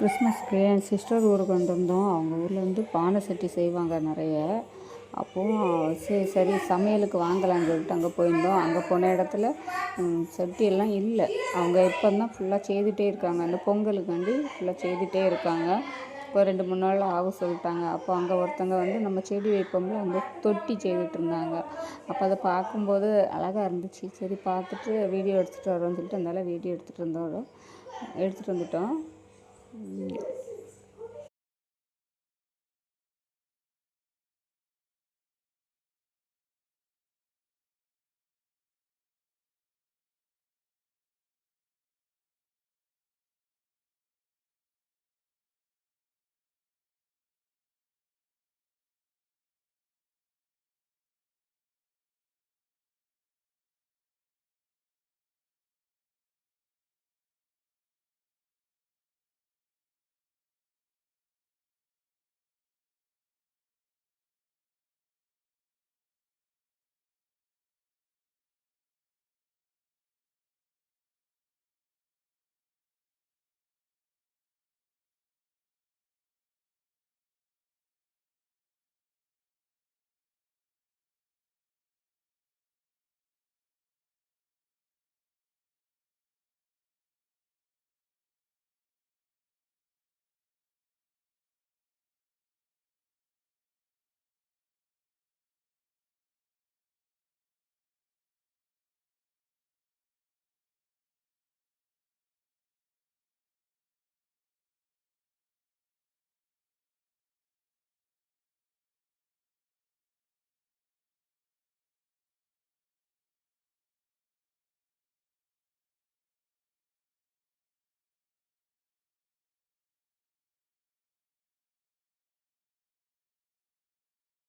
கிறிஸ்மஸ்க்கு என் சிஸ்டர் ஊருக்கு வந்திருந்தோம் அவங்க ஊரில் வந்து பானை சட்டி செய்வாங்க நிறைய. அப்போது சரி சரி சமையலுக்கு வாங்கலான்னு சொல்லிட்டு அங்கே போயிருந்தோம். அங்கே போன இடத்துல ம், சட்டி எல்லாம் இல்லை. அவங்க இப்போ தான் ஃபுல்லாக செய்துகிட்டே இருக்காங்க. அந்த பொங்கலுக்காண்டி ஃபுல்லாக செய்துகிட்டே இருக்காங்க. இப்போ ரெண்டு மூணு நாள் ஆக சொல்லிட்டாங்க. அப்போ அங்கே ஒருத்தங்க வந்து நம்ம செடி வைப்போம்ல அந்த தொட்டி செய்துட்டு இருந்தாங்க. அப்போ அதை பார்க்கும்போது அழகாக இருந்துச்சு. சரி பார்த்துட்டு வீடியோ எடுத்துகிட்டு வரோம்னு சொல்லிட்டு அதனால வீடியோ எடுத்துகிட்டு இருந்தோம் எடுத்துகிட்டு வந்துட்டோம். Yes.